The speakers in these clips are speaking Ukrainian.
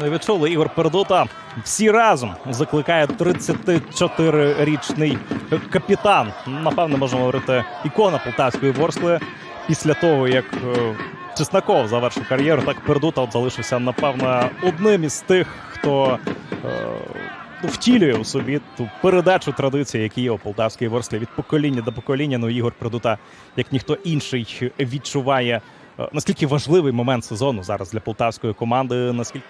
Ну, і відчули Ігор Пердута. Всі разом закликає 34-річний капітан. Напевно, можемо говорити, ікона полтавської ворскли. Після того, як е, Чесноков завершив кар'єру, так Пердута от залишився, напевно, одним із тих, хто е, ну, втілює у собі ту передачу традиції, які є у полтавській ворсклі від покоління до покоління. Ну, Ігор Пердута, як ніхто інший, відчуває наскільки важливий момент сезону зараз для полтавської команди. Наскільки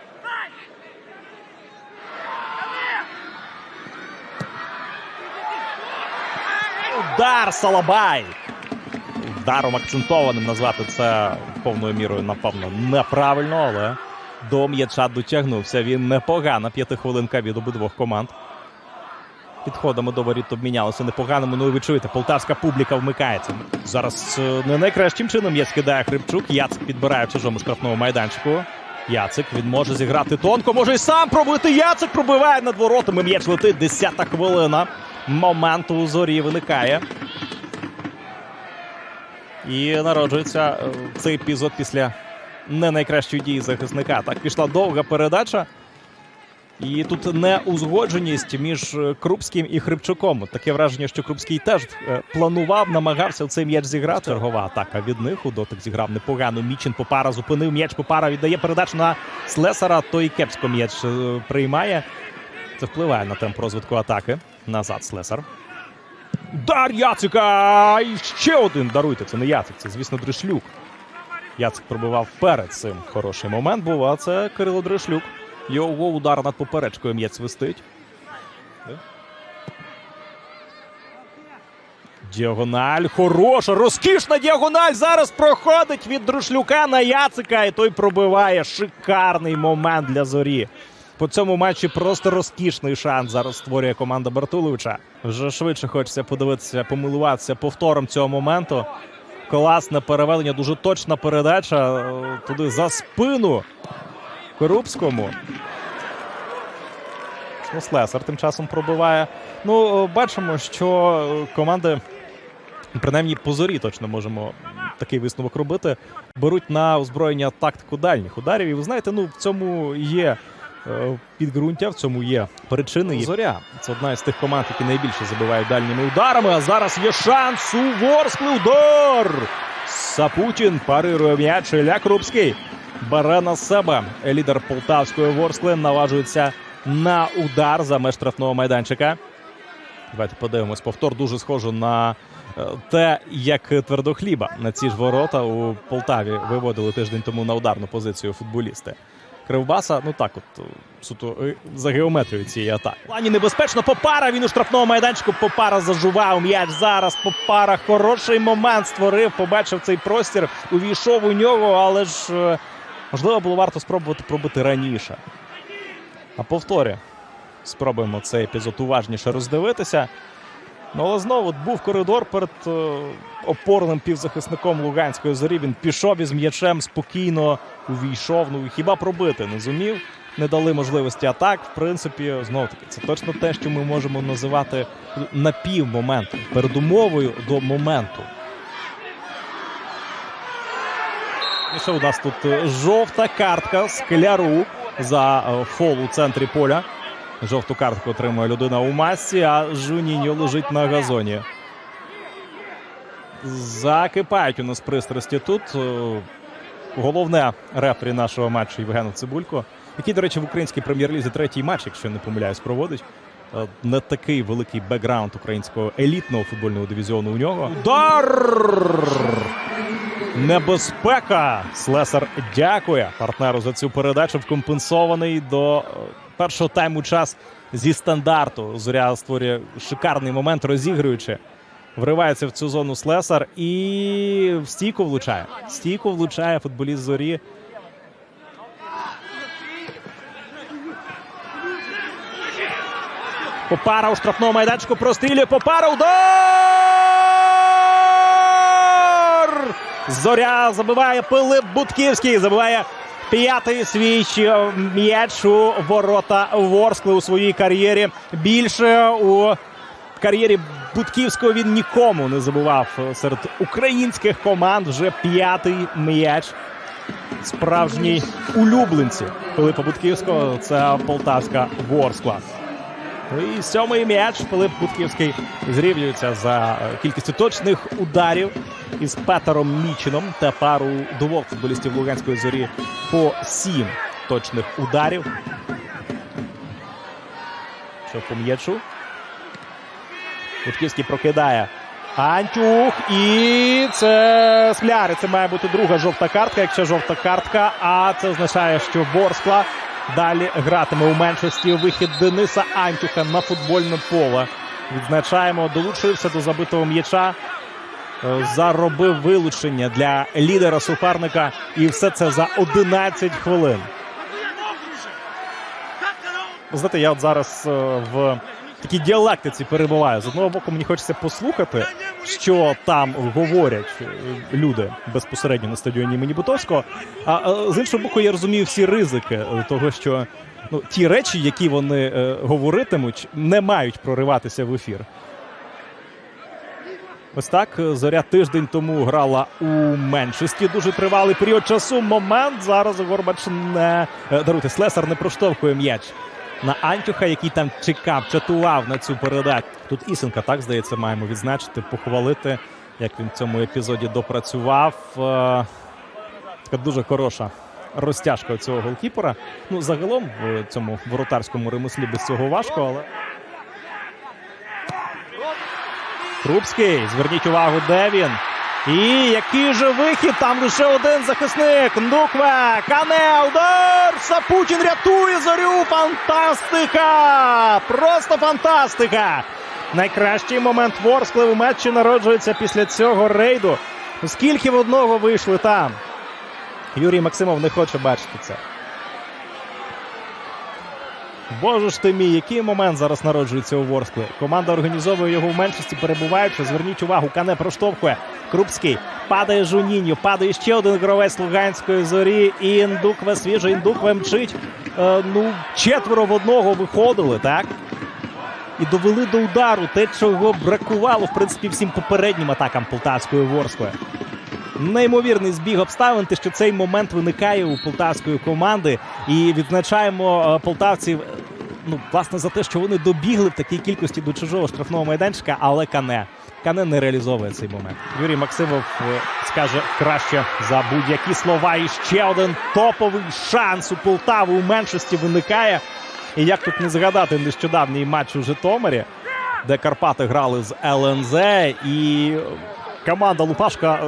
Удар Салабай. Ударом акцентованим назвати це повною мірою, напевно, неправильно, але до м'яча дотягнувся. Він непогана. П'ятихвилинка від обидвох команд. Підходами до воріт обмінялися непоганими. Ну і ви чуєте, полтавська публіка вмикається. Зараз е, не найкращим чином м'яч кидає Хрипчук. Яцик підбирає в чужому штрафному майданчику. Яцик він може зіграти тонко, може і сам пробити. Яцик пробиває над воротами. М'яч летить. Десята хвилина. Момент у зорі виникає. І народжується е, цей епізод після не найкращої дії захисника. Так пішла довга передача. І тут неузгодженість між е, Крупським і Хрипчуком. Таке враження, що Крупський теж е, планував, намагався цей м'яч зіграти. Чергова атака від них. У дотик зіграв непогано. Мічин Попара зупинив м'яч. Попара віддає передачу на Слесара. Той кепсько м'яч е, приймає. Це впливає на темп розвитку атаки. Назад Слесар. Удар Яцика! І ще один. Даруйте, це не Яцик, це, звісно, Дришлюк. Яцик пробивав перед цим. Хороший момент був, а це Кирило Дришлюк. Його удар над поперечкою м'яч свистить. Діагональ. Хороша, розкішна діагональ. Зараз проходить від Друшлюка на Яцика. І той пробиває. Шикарний момент для зорі. По цьому матчі просто розкішний шанс зараз створює команда Бартуловича. Вже швидше хочеться подивитися, помилуватися повтором цього моменту. Класне переведення, дуже точна передача е, туди за спину Корупському. Ну, Слесар тим часом пробиває. Ну, бачимо, що е, команди, принаймні по зорі точно можемо такий висновок робити. Беруть на озброєння тактику дальніх ударів. І ви знаєте, ну в цьому є е, підґрунтя, в цьому є причини. Зоря це одна із тих команд, які найбільше забивають дальніми ударами. А зараз є шанс у Ворскли. Удар! Сапутін парирує м'яч. Ілля Крупський бере себе. Лідер полтавської Ворскли наважується на удар за меж штрафного майданчика. Давайте подивимось. Повтор дуже схоже на е, те, як твердохліба на ці ж ворота у Полтаві виводили тиждень тому на ударну позицію футболісти. Кривбаса, ну так, от е, суто е, за геометрією цієї атаки. Плані небезпечно. Попара. Він у штрафному майданчику. Попара зажував м'яч. Зараз Попара хороший момент створив. Побачив цей простір. Увійшов у нього, але ж можливо було варто спробувати пробити раніше. А повторі спробуємо цей епізод уважніше роздивитися. Ну, але знову був коридор перед е, опорним півзахисником Луганської зорі. Він пішов із м'ячем спокійно увійшов. Ну хіба пробити не зумів. Не дали можливості атак. В принципі, знову таки, це точно те, що ми можемо називати напівмоментом, передумовою до моменту. Що у нас тут е, жовта картка Скляру за е, фол у центрі поля. Жовту картку отримує людина у масці, а Жуніньо лежить на газоні. Закипають у нас пристрасті тут. Е, Головне рефері нашого матчу Євгену Цибулько, який, до речі, в українській прем'єр-лізі третій матч, якщо не помиляюсь, проводить. Не такий великий бекграунд українського елітного футбольного дивізіону у нього. Удар! Небезпека! Слесар дякує партнеру за цю передачу. Вкомпенсований до е, першого тайму час зі стандарту. Зоря створює шикарний момент, розігруючи. Вривається в цю зону Слесар і в стійку влучає. Стійку влучає футболіст зорі. Попара у штрафному майданчику прострілює. Попара удар! Зоря забиває Пилип Будківський. Забиває п'ятий свій ще м'яч у ворота Ворскли у своїй кар'єрі. Більше у кар'єрі Будківського він нікому не забував серед українських команд. Вже п'ятий м'яч справжній улюбленці Пилипа Будківського. Це полтавська Ворскла. Ну і сьомий м'яч Пилип Будківський зрівнюється за е, кількістю точних ударів із Петером Мічином. Тепер у двох футболістів Луганської зорі по сім точних ударів. Що по м'ячу. Будківський прокидає. Антюх. І це скляри. Це має бути друга жовта картка. Якщо жовта картка, а це означає, що Ворскла далі гратиме у меншості. Вихід Дениса Антюха на футбольне поле. Відзначаємо, долучився до забитого м'яча. Е, Заробив вилучення для лідера суперника. І все це за 11 хвилин. Знаєте, я от зараз е, в такій діалектиці перебуваю. З одного боку, мені хочеться послухати, що там говорять е, люди безпосередньо на стадіоні імені Бутовського. А е, з іншого боку, я розумію всі ризики того, що ну, ті речі, які вони е, говоритимуть, не мають прориватися в ефір. Ось так е, зоря тиждень тому грала у меншості. Дуже тривалий період часу. Момент зараз Горбач не даруйте, Слесар не проштовхує м'яч на Антюха, який там чекав, чатував на цю передачу. Тут Ісенка, так здається, маємо відзначити, похвалити, як він в цьому епізоді допрацював. Е, Така дуже хороша розтяжка цього голкіпера. Ну, загалом в цьому воротарському ремеслі без цього важко, але. Крупський, зверніть увагу, де він. І який же вихід? Там лише один захисник. Нукве. Кане, удар! Сапутін рятує зорю. Фантастика! Просто фантастика! Найкращий момент Ворскли у матчі народжується після цього рейду. Скільки в одного вийшли там? Юрій Максимов не хоче бачити це. Боже ж ти мій, який момент зараз народжується у Ворсклі. Команда організовує його в меншості, перебуваючи. Зверніть увагу, Кане проштовхує. Крупський падає Жуніньо, падає ще один гравець Луганської зорі. І Індукве свіже. Індукве мчить. Е, ну, четверо в одного виходили, так? І довели до удару те, чого бракувало, в принципі, всім попереднім атакам полтавської Ворскли. Неймовірний збіг обставин, те, що цей момент виникає у полтавської команди, і відзначаємо е, полтавців. е, Ну, власне, за те, що вони добігли в такій кількості до чужого штрафного майданчика, але Кане. Кане не реалізовує цей момент. Юрій Максимов е, скаже краще за будь-які слова. І ще один топовий шанс у Полтави у меншості виникає. І як тут не згадати нещодавній матч у Житомирі, де Карпати грали з ЛНЗ, і команда Лупашка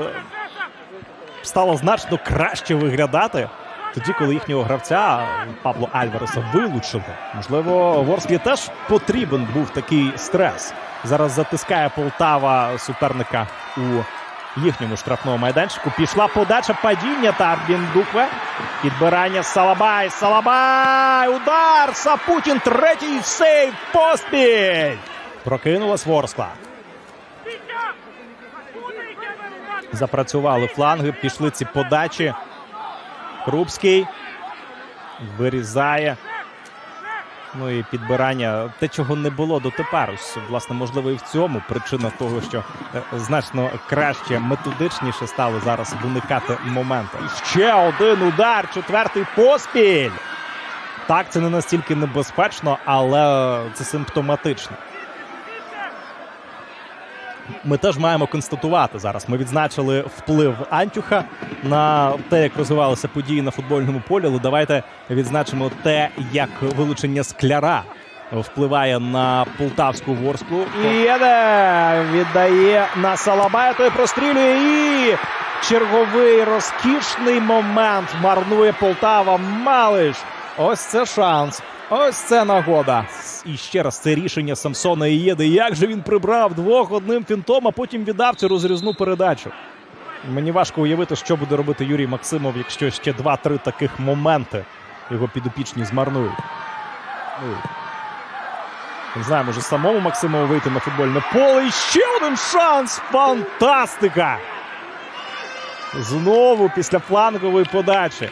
стала значно краще виглядати. Тоді, коли їхнього гравця Пабло Альвареса вилучили, можливо, Ворсклі теж потрібен був такий стрес. Зараз затискає Полтава суперника у їхньому штрафному майданчику. Пішла подача падіння та Біндукве. Підбирання Салабай. Салабай! Удар! Сапутін третій сейв поспіль! Прокинулась Ворскла. Запрацювали фланги, пішли ці подачі. Крупський вирізає. Ну і підбирання те, чого не було дотепер. Ось, власне, можливо, і в цьому причина того, що е, значно краще, методичніше стали зараз виникати моменти. Ще один удар, четвертий поспіль. Так, це не настільки небезпечно, але це симптоматично. Ми теж маємо констатувати зараз. Ми відзначили вплив Антюха на те, як розвивалися події на футбольному полі. Але давайте відзначимо те, як вилучення скляра впливає на полтавську ворску. Єде віддає на Салабая. Той прострілює і черговий розкішний момент марнує Полтава. Малиш. Ось це шанс. Ось це нагода. І ще раз це рішення Самсона Ієди. Як же він прибрав двох одним фінтом, а потім віддав цю розрізну передачу. Мені важко уявити, що буде робити Юрій Максимов, якщо ще два-три таких моменти його підопічні змарнують. Ну, Не знаю, може самому Максимову вийти на футбольне поле. І ще один шанс! Фантастика! Знову після флангової подачі.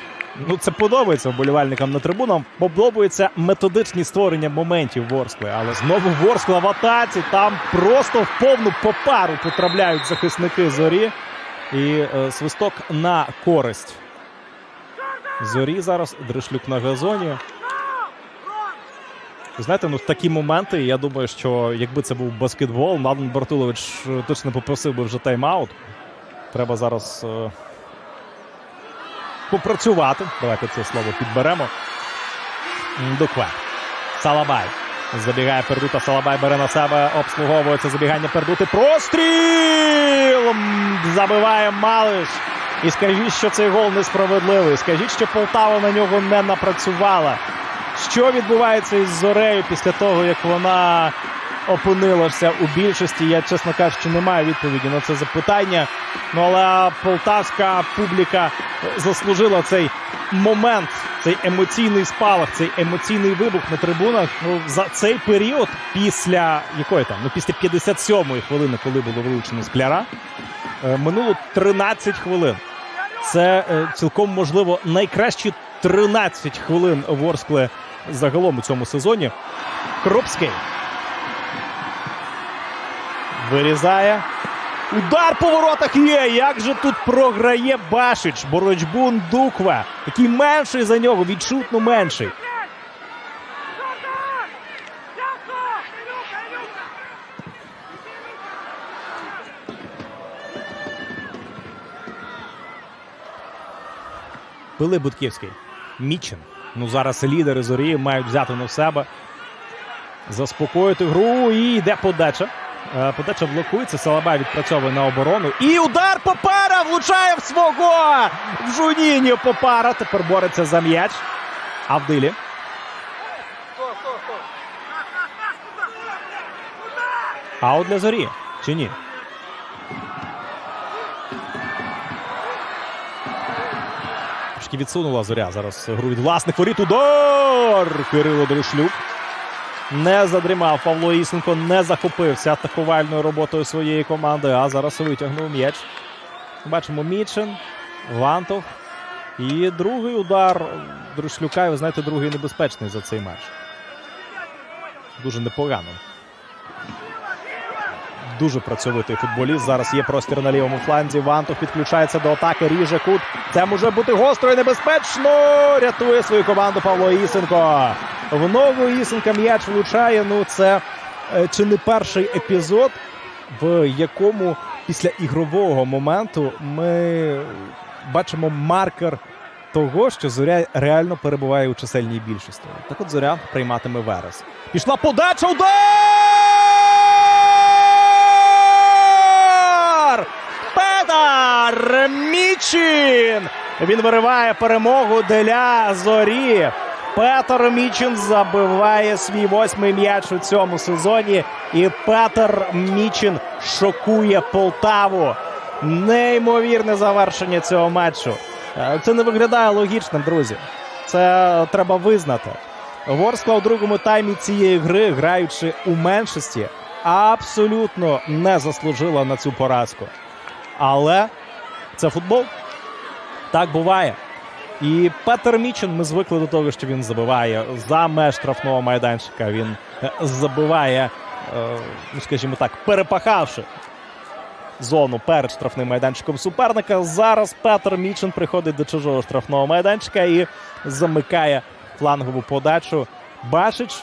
Ну, це подобається вболівальникам на трибунах. Подобається методичні створення моментів Ворскли. Але знову Ворскла в атаці. Там просто в повну попару потрапляють захисники зорі. І е, свисток на користь Зорі зараз Дришлюк на газоні. Знаєте, ну в такі моменти, я думаю, що якби це був баскетбол, Младен Бартулович е, точно попросив би вже тайм-аут. Треба зараз е, попрацювати. Давайте це слово підберемо. Дукве. Салабай. Забігає Пердута. Салабай бере на себе. Обслуговує це забігання Пердути. Простріл! Забиває Малиш. І скажіть, що цей гол несправедливий. Скажіть, що Полтава на нього не напрацювала. Що відбувається із Зорею після того, як вона опинилася у більшості? Я, чесно кажучи, не маю відповіді на це запитання. Ну але полтавська публіка заслужила цей момент, цей емоційний спалах, цей емоційний вибух на трибунах. Ну, за цей період, після якої там, ну після 57-ї хвилини, коли було вилучено скляра, е, минуло 13 хвилин. Це е, цілком можливо найкращі 13 хвилин Ворскли загалом у цьому сезоні. Крупський. Вирізає. Удар по воротах є. Як же тут програє Башич? Боротьбу Дуква, який менший за нього, відчутно менший. Пили Будківський. Мічин. Ну зараз лідери зорі мають взяти на себе. Заспокоїти гру і йде подача. Е, Подача блокується. Салабай відпрацьовує на оборону. І удар Попара влучає в свого. В Жуніні Попара. Тепер бореться за м'яч. Авдилі. Аут для зорі. Чи ні? Трошки відсунула зоря. Зараз гру від власних воріт. Удар! Кирило Дришлюк. Не задрімав Павло Ісенко, не захопився атакувальною роботою своєї команди, а зараз витягнув м'яч. Бачимо Мічин, Вантов. І другий удар Дришлюка. І ви знаєте, другий небезпечний за цей матч. Дуже непогано. Дуже працьовитий футболіст. Зараз є простір на лівому фланзі. Вантов підключається до атаки. Ріже кут. Це може бути гостро і небезпечно. Рятує свою команду Павло Ісенко. В ногу Ісенка м'яч влучає. Ну, це е, чи не перший епізод, в якому після ігрового моменту ми бачимо маркер того, що зоря реально перебуває у чисельній більшості. Так от зоря прийматиме верес. Пішла подача. Удар! Петар Мічин. Він вириває перемогу для зорі. Петр Мічин забиває свій восьмий м'яч у цьому сезоні. І Петр Мічин шокує Полтаву. Неймовірне завершення цього матчу. Е, Це не виглядає логічним, друзі. Це треба визнати. Ворскла у другому таймі цієї гри, граючи у меншості, абсолютно не заслужила на цю поразку. Але це футбол. Так буває. І Петер Мічен ми звикли до того, що він забиває за меж штрафного майданчика. Він е, забиває, е, ну скажімо так, перепахавши зону перед штрафним майданчиком суперника. Зараз Петер Мічин приходить до чужого штрафного майданчика і замикає флангову подачу. Башич